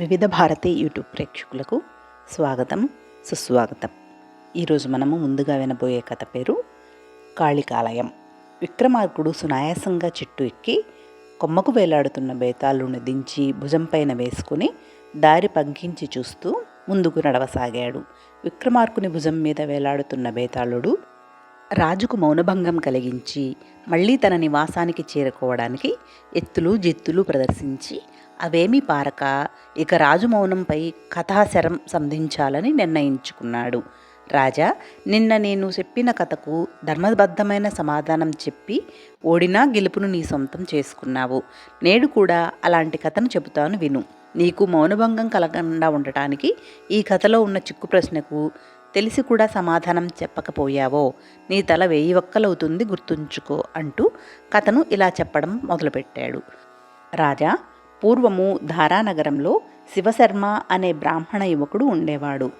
వివిధ భారతి యూట్యూబ్ ప్రేక్షకులకు స్వాగతం సుస్వాగతం. ఈరోజు మనము ముందుగా వినబోయే కథ పేరు కాళికాలయం. విక్రమార్కుడు సునాయాసంగా చెట్టు ఎక్కి కొమ్మకు వేలాడుతున్న బేతాళుని దించి భుజంపైన వేసుకుని దారి పంకించి చూస్తూ ముందుకు నడవసాగాడు. విక్రమార్కుని భుజం మీద వేలాడుతున్న బేతాళుడు రాజుకు మౌనభంగం కలిగించి మళ్ళీ తన నివాసానికి చేరుకోవడానికి ఎత్తులు జిత్తులు ప్రదర్శించి అవేమీ పారక ఇక రాజు మౌనంపై కథాశరం సంధించాలని నిర్ణయించుకున్నాడు. రాజా నిన్న నేను చెప్పిన కథకు ధర్మబద్ధమైన సమాధానం చెప్పి ఓడినా గెలుపును నీ సొంతం చేసుకున్నావు. నేడు కూడా అలాంటి కథను చెబుతాను విను. నీకు మౌనభంగం కలగకుండా ఉండటానికి ఈ కథలో ఉన్న చిక్కు ప్రశ్నకు తెలిసి కూడా సమాధానం చెప్పకపోయావో నీ తల వెయ్యి ఒక్కలవుతుంది గుర్తుంచుకో అంటూ కథను ఇలా చెప్పడం మొదలుపెట్టాడు. రాజా పూర్వము ధారానగరంలో శివశర్మ అనే బ్రాహ్మణ యువకుడు ఉండేవాడు.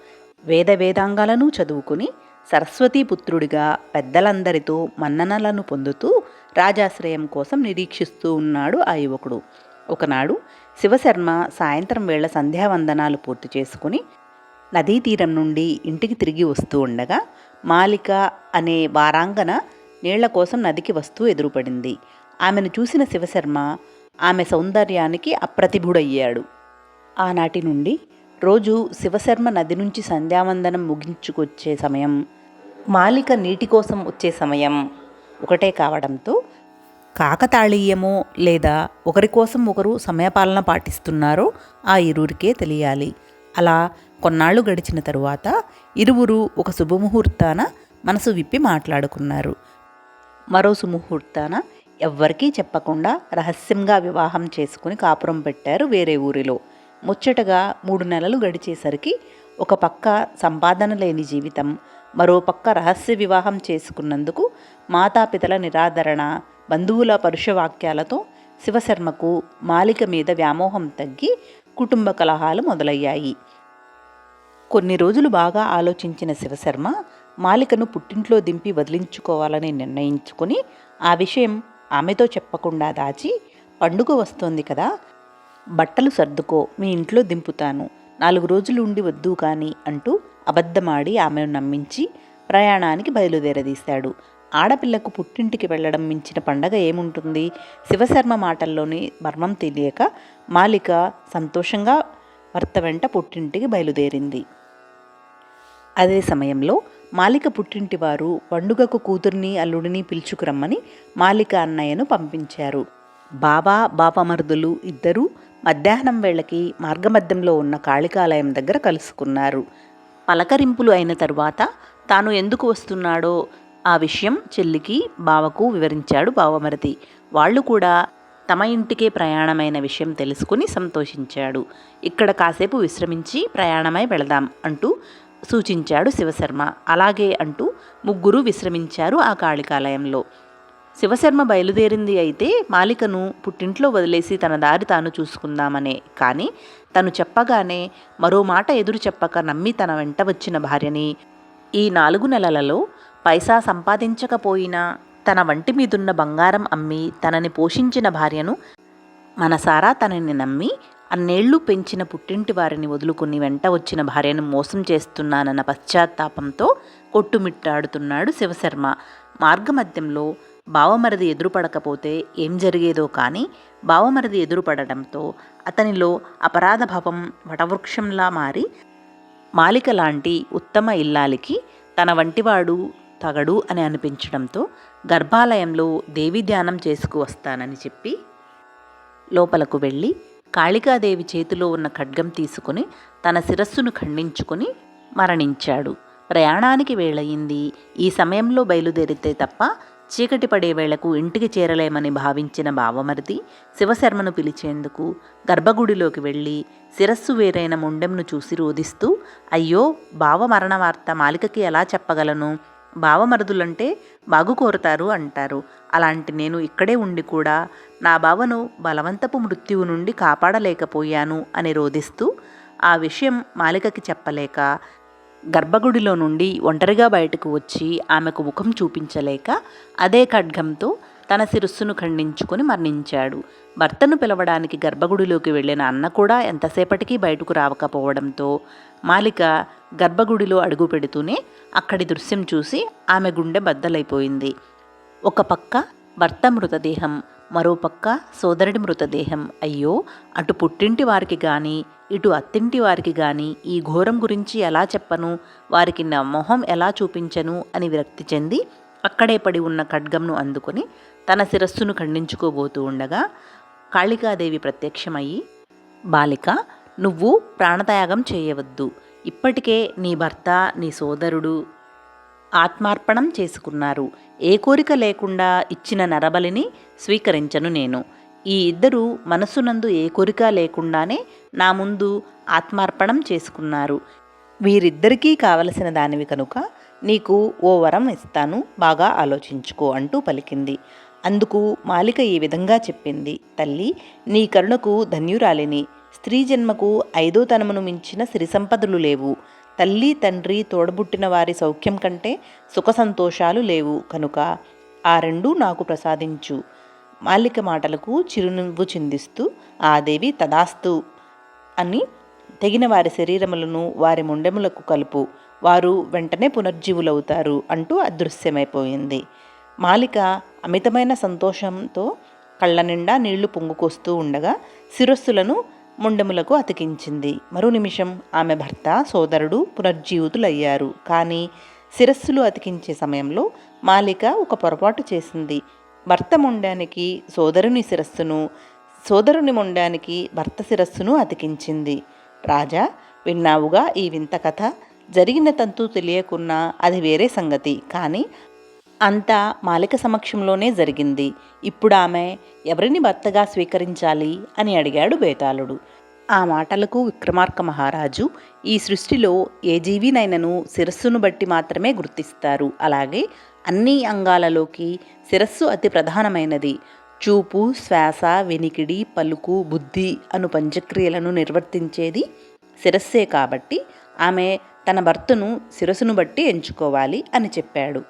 వేద వేదాంగాలను చదువుకుని సరస్వతీ పుత్రుడిగా పెద్దలందరితో మన్ననలను పొందుతూ రాజాశ్రయం కోసం నిరీక్షిస్తూ ఉన్నాడు ఆ యువకుడు. ఒకనాడు శివశర్మ సాయంత్రం వేళ సంధ్యావందనాలు పూర్తి చేసుకుని నదీ తీరం నుండి ఇంటికి తిరిగి వస్తూ ఉండగా మాలిక అనే వారాంగన నీళ్ళ కోసం నదికి వస్తూ ఎదురుపడింది. ఆమెను చూసిన శివశర్మ ఆమె సౌందర్యానికి అప్రతిభుడయ్యాడు. ఆనాటి నుండి రోజు శివశర్మ నది నుంచి సంధ్యావందనం ముగించుకొచ్చే సమయం మాలిక నీటి కోసం వచ్చే సమయం. ఒకటే కావడంతో కాకతాళీయమో లేదా ఒకరి కోసం ఒకరు సమయపాలన పాటిస్తున్నారో ఆ ఇరువురికే తెలియాలి. అలా కొన్నాళ్ళు గడిచిన తరువాత ఇరువురు ఒక శుభముహూర్తాన మనసు విప్పి మాట్లాడుకున్నారు. మరో సుముహూర్తాన ఎవ్వరికీ చెప్పకుండా రహస్యంగా వివాహం చేసుకుని కాపురం పెట్టారు వేరే ఊరిలో. ముచ్చటగా మూడు నెలలు గడిచేసరికి ఒక పక్క సంపాదన లేని జీవితం మరో పక్క రహస్య వివాహం చేసుకున్నందుకు మాతాపితల నిరాదరణ బంధువుల పరుషవాక్యాలతో శివశర్మకు మాలిక మీద వ్యామోహం తగ్గి కుటుంబ కలహాలు మొదలయ్యాయి. కొన్ని రోజులు బాగా ఆలోచించిన శివశర్మ మాలికను పుట్టింట్లో దింపి వదిలించుకోవాలని నిర్ణయించుకుని ఆ విషయం ఆమెతో చెప్పకుండా దాచి పండుగ వస్తోంది కదా. బట్టలు సర్దుకో మీ ఇంట్లో దింపుతాను. నాలుగు రోజులు ఉండి వద్దు కానీ అంటూ అబద్ధమాడి ఆమెను నమ్మించి ప్రయాణానికి బయలుదేరదీశాడు. ఆడపిల్లకు పుట్టింటికి వెళ్ళడం మించిన పండగ ఏముంటుంది? శివశర్మ మాటల్లోని మర్మం తెలియక మాలిక సంతోషంగా భర్త వెంట పుట్టింటికి బయలుదేరింది. అదే సమయంలో మాలిక పుట్టింటి వారు పండుగకు కూతుర్ని అల్లుడిని పిలుచుకురమ్మని మాలిక అన్నయ్యను పంపించారు. బాబా బాపమరుదులు ఇద్దరూ మధ్యాహ్నం వేళకి మార్గమధ్యంలో ఉన్న కాళికాలయం దగ్గర కలుసుకున్నారు. పలకరింపులు అయిన తరువాత తాను ఎందుకు వస్తున్నాడో ఆ విషయం చెల్లికి బావకు వివరించాడు బావమరది. వాళ్ళు కూడా తమ ఇంటికే ప్రయాణమైన విషయం తెలుసుకుని సంతోషించాడు. ఇక్కడ కాసేపు విశ్రమించి ప్రయాణమై వెళదాం అంటూ సూచించాడు శివశర్మ. అలాగే అంటూ ముగ్గురు విశ్రమించారు ఆ కాళికాలయంలో. శివశర్మ బయలుదేరింది అయితే మాలికను పుట్టింట్లో వదిలేసి తన దారి తాను చూసుకుందామనే. కానీ తను చెప్పగానే మరో మాట ఎదురు చెప్పక నమ్మి తన వెంట వచ్చిన భార్యని ఈ నాలుగు నెలలలో పైసా సంపాదించకపోయినా తన వంటి మీదున్న బంగారం అమ్మి తనని పోషించిన భార్యను మనసారా తనని నమ్మి అన్నేళ్ళు పెంచిన పుట్టింటి వారిని వదులుకుని వెంట వచ్చిన భార్యను మోసం చేస్తున్నానన్న పశ్చాత్తాపంతో కొట్టుమిట్టాడుతున్నాడు శివశర్మ. మార్గమధ్యంలో బావమరిది ఎదురుపడకపోతే ఏం జరిగేదో కానీ బావమరిది ఎదురుపడడంతో అతనిలో అపరాధ భావం వటవృక్షంలా మారి మాలిక లాంటి ఉత్తమ ఇల్లాలికి తన వంటివాడు తగడు అని అనిపించడంతో గర్భాలయంలో దేవి ధ్యానం చేసుకువస్తానని చెప్పి లోపలకు వెళ్ళి కాళికాదేవి చేతిలో ఉన్న ఖడ్గం తీసుకుని తన శిరస్సును ఖండించుకుని మరణించాడు. ప్రయాణానికి వేళయింది. ఈ సమయంలో బయలుదేరితే తప్ప చీకటి పడే వేళకు ఇంటికి చేరలేమని భావించిన బావమరిది శివశర్మను పిలిచేందుకు గర్భగుడిలోకి వెళ్ళి శిరస్సు వేరైన ముండెంను చూసి రోధిస్తూ అయ్యో బావ మరణ వార్త మాలికకి ఎలా చెప్పగలను? బావమరుదులంటే బాగు కోరుతారు అంటారు. అలాంటి నేను ఇక్కడే ఉండి కూడా నా బావను బలవంతపు మృత్యువు నుండి కాపాడలేకపోయాను అని రోధిస్తూ ఆ విషయం మాలికకి చెప్పలేక గర్భగుడిలో నుండి ఒంటరిగా బయటకు వచ్చి ఆమెకు ముఖం చూపించలేక అదే ఖడ్గంతో తన శిరస్సును ఖండించుకొని మరణించాడు. భర్తను పిలవడానికి గర్భగుడిలోకి వెళ్ళిన అన్న కూడా ఎంతసేపటికి బయటకు రావకపోవడంతో మాలిక గర్భగుడిలో అడుగు పెడుతూనే అక్కడి దృశ్యం చూసి ఆమె గుండె బద్దలైపోయింది. ఒక పక్క భర్త మృతదేహం మరోపక్క సోదరుడి మృతదేహం. అయ్యో అటు పుట్టింటి వారికి కానీ ఇటు అత్తింటి వారికి కానీ ఈ ఘోరం గురించి ఎలా చెప్పను? వారికి నా మొహం ఎలా చూపించను? అని విరక్తి చెంది అక్కడే పడి ఉన్న ఖడ్గంను అందుకొని తన శిరస్సును ఖండించుకోబోతూ ఉండగా కాళికాదేవి ప్రత్యక్షమయ్యి బాలిక నువ్వు ప్రాణత్యాగం చేయవద్దు. ఇప్పటికే నీ భర్త నీ సోదరుడు ఆత్మార్పణం చేసుకున్నారు. ఏ కోరిక లేకుండా ఇచ్చిన నరబలిని స్వీకరించను నేను. ఈ ఇద్దరు మనసునందు ఏ కోరిక లేకుండానే నా ముందు ఆత్మార్పణం చేసుకున్నారు. వీరిద్దరికీ కావలసిన దానివి కనుక నీకు ఓ వరం ఇస్తాను బాగా ఆలోచించుకో అంటూ పలికింది. అందుకు మాలిక ఈ విధంగా చెప్పింది. తల్లి నీ కరుణకు ధన్యురాలిని. స్త్రీ జన్మకు ఐదో తనమును మించిన సిరి సంపదలు లేవు. తల్లి తండ్రి తోడబుట్టిన వారి సౌఖ్యం కంటే సుఖ సంతోషాలు లేవు కనుక ఆ రెండూ నాకు ప్రసాదించు. మాలిక మాటలకు చిరునవ్వు చిందిస్తూ ఆ దేవి తదాస్తు అని తెగిన వారి శరీరములను వారి ముండెములకు కలుపు. వారు వెంటనే పునర్జీవులవుతారు అంటూ అదృశ్యమైపోయింది. మాలిక అమితమైన సంతోషంతో కళ్ళ నిండా నీళ్ళు పొంగుకొస్తూ ఉండగా శిరస్సులను ముండెములకు అతికించింది. మరో నిమిషం ఆమె భర్త సోదరుడు పునర్జీవితులయ్యారు. కానీ శిరస్సులు అతికించే సమయంలో మాలిక ఒక పొరపాటు చేసింది. భర్త ముండానికి సోదరుని శిరస్సును సోదరుని ముండానికి భర్త శిరస్సును అతికించింది. రాజా విన్నావుగా ఈ వింత కథ? జరిగిన తంతు తెలియకున్నా అది వేరే సంగతి. కానీ అంతా మాలిక సమక్షంలోనే జరిగింది. ఇప్పుడు ఆమె ఎవరిని భర్తగా స్వీకరించాలి అని అడిగాడు బేతాళుడు. ఆ మాటలకు విక్రమార్క మహారాజు ఈ సృష్టిలో ఏ జీవినైనను శిరస్సును బట్టి మాత్రమే గుర్తిస్తారు. అలాగే అన్ని అంగాలలోకి శిరస్సు అతి ప్రధానమైనది. చూపు శ్వాస వెనికిడి పలుకు బుద్ధి అను పంచక్రియలను నిర్వర్తించేది శిరస్సే కాబట్టి ఆమె తన భర్తను శిరస్సును బట్టి ఎంచుకోవాలి అని చెప్పాడు.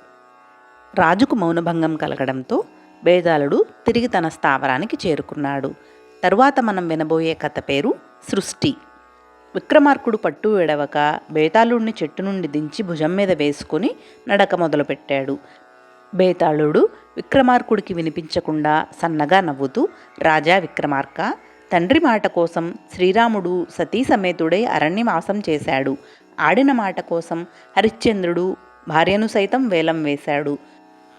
రాజుకు మౌనభంగం కలగడంతో బేదాళుడు తిరిగి తన స్థావరానికి చేరుకున్నాడు. తరువాత మనం వినబోయే కథ పేరు సృష్టి. విక్రమార్కుడు పట్టు విడవక బేతాళుడిని చెట్టు నుండి దించి భుజం మీద వేసుకుని నడక మొదలుపెట్టాడు. బేతాళుడు విక్రమార్కుడికి వినిపించకుండా సన్నగా నవ్వుతూ రాజా విక్రమార్క తండ్రి మాట కోసం శ్రీరాముడు సతీ సమేతుడై అరణ్యవాసం చేశాడు. ఆడిన మాట కోసం హరిశ్చంద్రుడు భార్యను సైతం వేలం వేశాడు.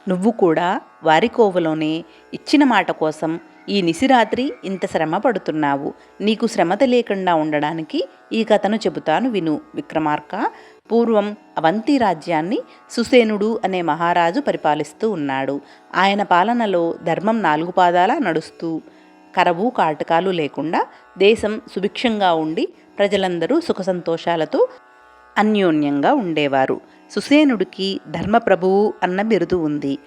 నువ్వు కూడా వారి కోవలోనే ఇచ్చిన మాట కోసం ఈ నిసిరాత్రి ఇంత శ్రమ పడుతున్నావు. నీకు శ్రమత లేకుండా ఉండడానికి ఈ కథను చెబుతాను విను విక్రమార్క. పూర్వం అవంతి రాజ్యాన్ని సుసేనుడు అనే మహారాజు పరిపాలిస్తూ ఉన్నాడు. ఆయన పాలనలో ధర్మం నాలుగు పాదాల నడుస్తూ కరవు కాటకాలు లేకుండా దేశం సుభిక్షంగా ఉండి ప్రజలందరూ సుఖ సంతోషాలతో అన్యోన్యంగా ఉండేవారు. సుసేనుడికి ధర్మప్రభువు అన్న బిరుదు ఉంది.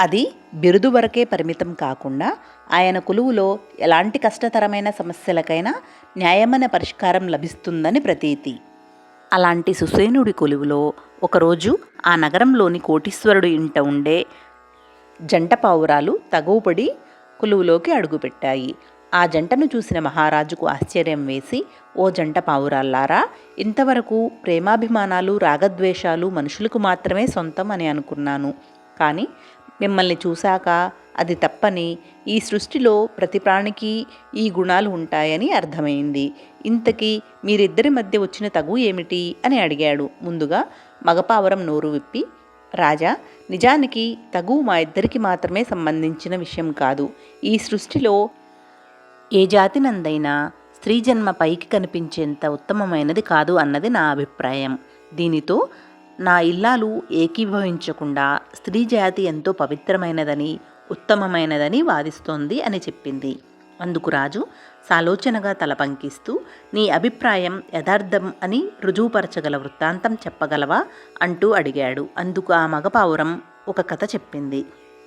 అది బిరుదు వరకే పరిమితం కాకుండా ఆయన కొలువులో ఎలాంటి కష్టతరమైన సమస్యలకైనా న్యాయమైన పరిష్కారం లభిస్తుందని ప్రతీతి. అలాంటి సుసేనుడి కొలువులో ఒకరోజు ఆ నగరంలోని కోటీశ్వరుడు ఇంట ఉండే జంట పావురాలు తగువపడి కొలువులోకి అడుగుపెట్టాయి. ఆ జంటను చూసిన మహారాజుకు ఆశ్చర్యం వేసి ఓ జంట పావురాల్లారా ఇంతవరకు ప్రేమాభిమానాలు రాగద్వేషాలు మనుషులకు మాత్రమే సొంతం అని అనుకున్నాను. కానీ మిమ్మల్ని చూశాక అది తప్పని ఈ సృష్టిలో ప్రతి ప్రాణికి ఈ గుణాలు ఉంటాయని అర్థమైంది. ఇంతకీ మీరిద్దరి మధ్య వచ్చిన తగు ఏమిటి అని అడిగాడు. ముందుగా మగపావరం నోరు విప్పి రాజా నిజానికి తగు మా ఇద్దరికి మాత్రమే సంబంధించిన విషయం కాదు. ఈ సృష్టిలో ఏ జాతినందైనా స్త్రీ జన్మ పైకి కనిపించేంత ఉత్తమమైనది కాదు అన్నది నా అభిప్రాయం. దీనితో నా ఇల్లాలు ఏకీభవించకుండా స్త్రీ జాతి ఎంతో పవిత్రమైనదని ఉత్తమమైనదని వాదిస్తోంది అని చెప్పింది. అందుకు రాజు సాలోచనగా తలపంకిస్తూ నీ అభిప్రాయం యథార్థం అని రుజువుపరచగల వృత్తాంతం చెప్పగలవా? అంటూ అడిగాడు. అందుకు ఆ మగపావురం ఒక కథ చెప్పింది.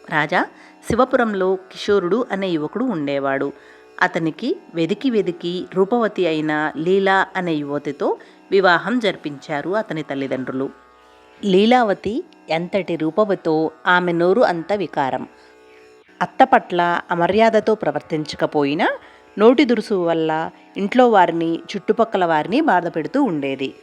రాజా శివపురంలో కిషోరుడు అనే యువకుడు ఉండేవాడు. అతనికి వెదికి వెదికి రూపవతి అయిన లీలా అనే యువతితో వివాహం జరిపించారు అతని తల్లిదండ్రులు. లీలావతి ఎంతటి రూపవతో ఆమె నోరు అంత వికారం. అత్త పట్ల అమర్యాదతో ప్రవర్తించకపోయినా నోటి దురుసు వల్ల ఇంట్లో వారిని చుట్టుపక్కల వారిని బాధ పెడుతూ ఉండేది.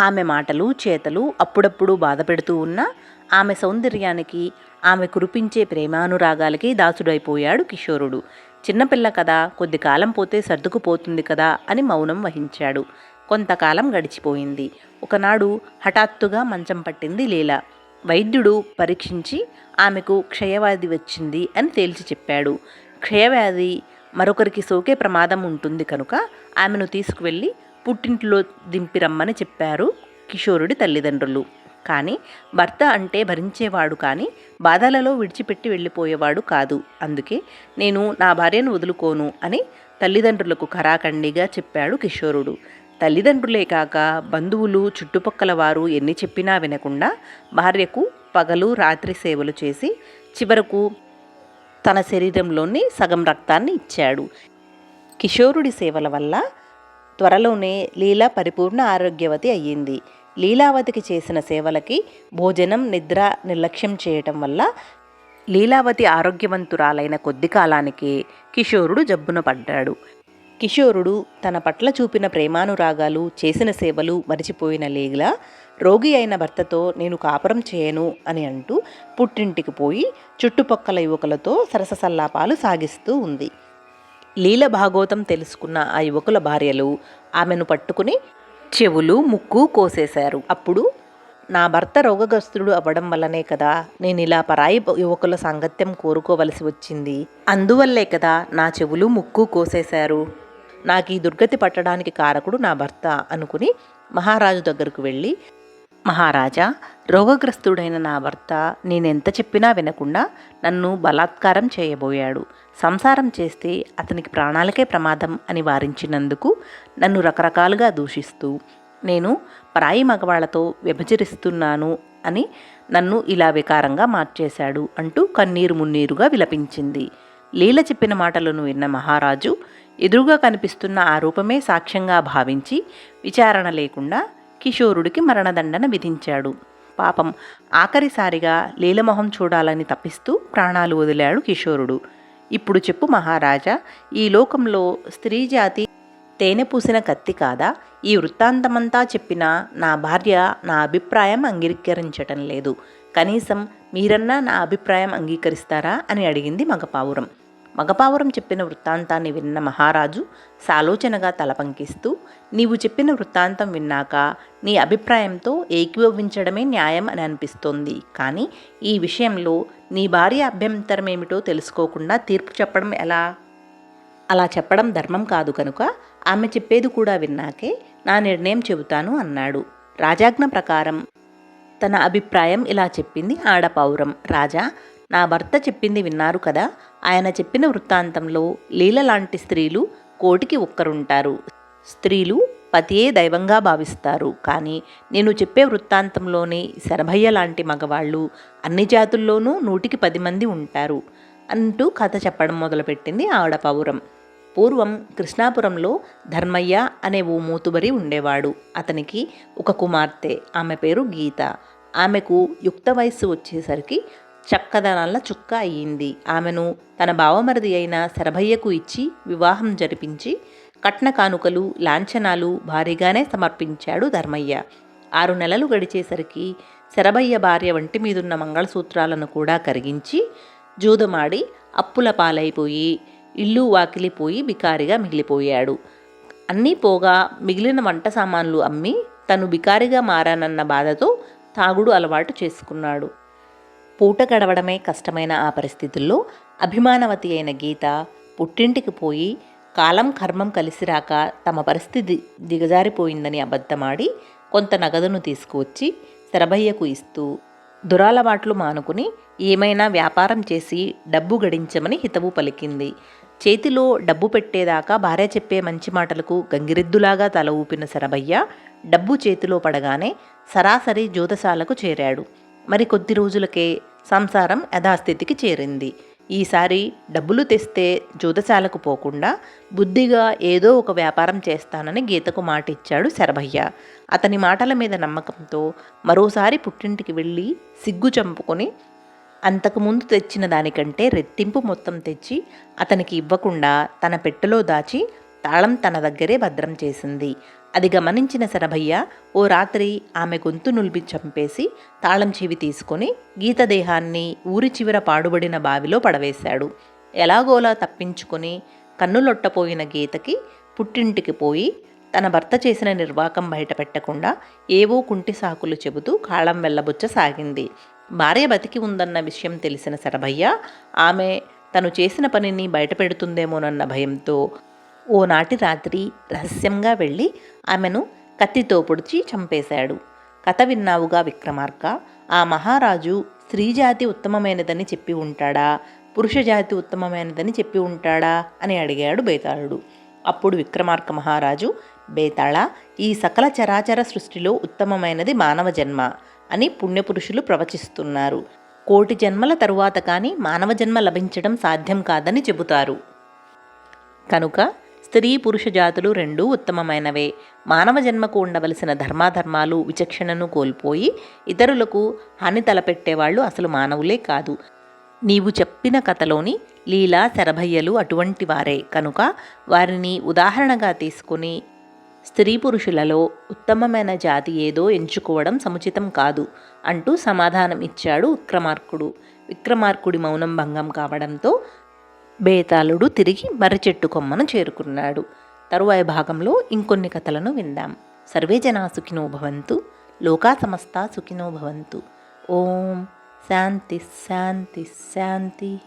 ఆమె మాటలు చేతలు అప్పుడప్పుడు బాధ పెడుతూ ఉన్నా ఆమె సౌందర్యానికి ఆమె కురిపించే ప్రేమానురాగాలకి దాసుడైపోయాడు కిషోరుడు. చిన్నపిల్ల కదా కొద్ది కాలం పోతే సర్దుకుపోతుంది కదా అని మౌనం వహించాడు. కొంతకాలం గడిచిపోయింది. ఒకనాడు హఠాత్తుగా మంచం పట్టింది లీల. వైద్యుడు పరీక్షించి ఆమెకు క్షయవ్యాధి వచ్చింది అని తేల్చి చెప్పాడు. క్షయవ్యాధి మరొకరికి సోకే ప్రమాదం ఉంటుంది కనుక ఆమెను తీసుకువెళ్ళి పుట్టింట్లో దింపిరమ్మని చెప్పారు కిషోరుడి తల్లిదండ్రులు. కానీ భర్త అంటే భరించేవాడు కానీ బాధలలో విడిచిపెట్టి వెళ్ళిపోయేవాడు కాదు. అందుకే నేను నా భార్యను వదులుకోను అని తల్లిదండ్రులకు ఖరాఖండిగా చెప్పాడు కిషోరుడు. తల్లిదండ్రులే కాక బంధువులు చుట్టుపక్కల వారు ఎన్ని చెప్పినా వినకుండా భార్యకు పగలు రాత్రి సేవలు చేసి చివరకు తన శరీరంలోని సగం రక్తాన్ని ఇచ్చాడు. కిషోరుడి సేవల వల్ల త్వరలోనే లీల పరిపూర్ణ ఆరోగ్యవతి అయ్యింది. లీలావతికి చేసిన సేవలకి భోజనం నిద్ర నిర్లక్ష్యం చేయటం వల్ల లీలావతి ఆరోగ్యవంతురాలైన కొద్ది కాలానికి కిషోరుడు జబ్బున పడ్డాడు. కిషోరుడు తన పట్ల చూపిన ప్రేమానురాగాలు చేసిన సేవలు మరిచిపోయిన లీల రోగి అయిన భర్తతో నేను కాపురం చేయను అని అంటూ పుట్టింటికి పోయి చుట్టుపక్కల యువకులతో సరససల్లాపాలు సాగిస్తూ ఉంది. లీల భాగోతం తెలుసుకున్న ఆ యువకుల భార్యలు ఆమెను పట్టుకుని చెవులు ముక్కు కోసేశారు. అప్పుడు నా భర్త రోగగ్రస్తుడు అవ్వడం వల్లనే కదా నేను ఇలా పరాయి యువకుల సాంగత్యం కోరుకోవలసి వచ్చింది. అందువల్లే కదా నా చెవులు ముక్కు కోసేశారు. నాకు ఈ దుర్గతి పట్టడానికి కారకుడు నా భర్త అనుకుని మహారాజు దగ్గరకు వెళ్ళి మహారాజా రోగగ్రస్తుడైన నా భర్త నేనెంత చెప్పినా వినకుండా నన్ను బలాత్కారం చేయబోయాడు. సంసారం చేస్తే అతనికి ప్రాణాలకే ప్రమాదం అని వారించినందుకు నన్ను రకరకాలుగా దూషిస్తూ నేను పరాయి మగవాళ్ళతో విభజరిస్తున్నాను అని నన్ను ఇలా వికారంగా మార్చేశాడు అంటూ కన్నీరు మున్నీరుగా విలపించింది. లీల చెప్పిన మాటలను విన్న మహారాజు ఎదురుగా కనిపిస్తున్న ఆ రూపమే సాక్ష్యంగా భావించి విచారణ లేకుండా కిషోరుడికి మరణదండన విధించాడు. పాపం ఆఖరిసారిగా లీలమొహం చూడాలని తప్పిస్తూ ప్రాణాలు వదిలాడు కిషోరుడు. ఇప్పుడు చెప్పు మహారాజా ఈ లోకంలో స్త్రీ జాతి తేనె పూసిన కత్తి కాదా? ఈ వృత్తాంతమంతా చెప్పిన నా భార్య నా అభిప్రాయం అంగీకరించటం లేదు. కనీసం మీరన్నా నా అభిప్రాయం అంగీకరిస్తారా? అని అడిగింది మగపావురం. మగపావురం చెప్పిన వృత్తాంతాన్ని విన్న మహారాజు సాలోచనగా తలపంకిస్తూ నీవు చెప్పిన వృత్తాంతం విన్నాక నీ అభిప్రాయంతో ఏకీభవించడమే న్యాయం అని అనిపిస్తోంది. కానీ ఈ విషయంలో నీ భార్య అభ్యంతరం ఏమిటో తెలుసుకోకుండా తీర్పు చెప్పడం ఎలా? అలా చెప్పడం ధర్మం కాదు కనుక ఆమె చెప్పేది కూడా విన్నాకే నా నిర్ణయం చెబుతాను అన్నాడు. రాజాజ్ఞ ప్రకారం తన అభిప్రాయం ఇలా చెప్పింది ఆడపౌరం రాజా నా భర్త చెప్పింది విన్నారు కదా. ఆయన చెప్పిన వృత్తాంతంలో లీల లాంటి స్త్రీలు కోటికి ఒక్కరుంటారు. స్త్రీలు పతియే దైవంగా భావిస్తారు. కానీ నేను చెప్పే వృత్తాంతంలోని శరభయ్య లాంటి మగవాళ్ళు అన్ని జాతుల్లోనూ నూటికి పది మంది ఉంటారు అంటూ కథ చెప్పడం మొదలుపెట్టింది ఆడపౌరం పూర్వం కృష్ణాపురంలో ధర్మయ్య అనే ఓ మూతుబరి ఉండేవాడు. అతనికి ఒక కుమార్తె. ఆమె పేరు గీత. ఆమెకు యుక్త వయస్సు వచ్చేసరికి చక్కదనాల చుక్క అయ్యింది. ఆమెను తన బావమరిది అయిన శరభయ్యకు ఇచ్చి వివాహం జరిపించి కట్న కానుకలు లాంఛనాలు భారీగానే సమర్పించాడు ధర్మయ్య. ఆరు నెలలు గడిచేసరికి శరభయ్య భార్య వంటి మీదున్న మంగళసూత్రాలను కూడా కరిగించి జూదమాడి అప్పుల పాలైపోయి ఇల్లు వాకిలిపోయి బికారిగా మిగిలిపోయాడు. అన్నీ పోగా మిగిలిన వంట సామాన్లు అమ్మి తను బికారిగా మారానన్న బాధతో తాగుడు అలవాటు చేసుకున్నాడు. పూట గడవడమే కష్టమైన ఆ పరిస్థితుల్లో అభిమానవతి అయిన గీత పుట్టింటికి పోయి కాలం కర్మం కలిసిరాక తమ పరిస్థితి దిగజారిపోయిందని అబద్ధమాడి కొంత నగదును తీసుకువచ్చి శరభయ్యకు ఇస్తూ దురాలవాట్లు మానుకుని ఏమైనా వ్యాపారం చేసి డబ్బు గడించమని హితవు పలికింది. చేతిలో డబ్బు పెట్టేదాకా భార్య చెప్పే మంచి మాటలకు గంగిరెద్దులాగా తల ఊపిన శరభయ్య డబ్బు చేతిలో పడగానే సరాసరి జ్యోతశాలకు చేరాడు. మరి కొద్ది రోజులకే సంసారం యథాస్థితికి చేరింది. ఈసారి డబ్బులు తెస్తే జ్యోతశాలకు పోకుండా బుద్ధిగా ఏదో ఒక వ్యాపారం చేస్తానని గీతకు మాట ఇచ్చాడు శరభయ్య. అతని మాటల మీద నమ్మకంతో మరోసారి పుట్టింటికి వెళ్ళి సిగ్గు చంపుకొని అంతకుముందు తెచ్చిన దానికంటే రెట్టింపు మొత్తం తెచ్చి అతనికి ఇవ్వకుండా తన పెట్టెలో దాచి తాళం తన దగ్గరే భద్రం చేసింది. అది గమనించిన శరభయ్య ఓ రాత్రి ఆమె గొంతు నులిపి చంపేసి తాళం చెవి తీసుకొని గీత దేహాన్ని ఊరి చివర పాడుబడిన బావిలో పడవేశాడు. ఎలాగోలా తప్పించుకొని కన్నులొట్టపోయిన గీతకి పుట్టింటికి పోయి తన భర్త చేసిన నిర్వాకం బయటపెట్టకుండా ఏవో కుంటి సాకులు చెబుతూ కాళం వెళ్ళబుచ్చసాగింది భార్య బతికి ఉందన్న విషయం తెలిసిన శరభయ్య ఆమె తను చేసిన పనిని బయటపెడుతుందేమోనన్న భయంతో ఓనాటి రాత్రి రహస్యంగా వెళ్ళి ఆమెను కత్తితో పొడిచి చంపేశాడు. కథ విన్నావుగా విక్రమార్క. ఆ మహారాజు స్త్రీజాతి ఉత్తమమైనదని చెప్పి ఉంటాడా? పురుషజాతి ఉత్తమమైనదని చెప్పి ఉంటాడా? అని అడిగాడు బేతాళుడు. అప్పుడు విక్రమార్క మహారాజు బేతాళ ఈ సకల చరాచర సృష్టిలో ఉత్తమమైనది మానవ జన్మ అని పుణ్యపురుషులు ప్రవచిస్తున్నారు. కోటి జన్మల తరువాత కానీ మానవ జన్మ లభించడం సాధ్యం కాదని చెబుతారు. కనుక స్త్రీ పురుష జాతులు రెండూ ఉత్తమమైనవే. మానవ జన్మకు ఉండవలసిన ధర్మాధర్మాలు విచక్షణను కోల్పోయి ఇతరులకు హాని తలపెట్టేవాళ్ళు అసలు మానవులే కాదు. నీవు చెప్పిన కథలోని లీలా శరభయ్యలు అటువంటి వారే కనుక వారిని ఉదాహరణగా తీసుకుని స్త్రీ పురుషులలో ఉత్తమమైన జాతి ఏదో ఎంచుకోవడం సముచితం కాదు అంటూ సమాధానం ఇచ్చాడు విక్రమార్కుడు. విక్రమార్కుడి మౌనం భంగం కావడంతో బేతాళుడు తిరిగి మర్రిచెట్టు కొమ్మను చేరుకున్నాడు. తరువాయి భాగంలో ఇంకొన్ని కథలను విందాం. సర్వే జనా సుఖినో భవంతు లోకా సమస్త సుఖినో భవంతు. ఓం శాంతి శాంతి శాంతి.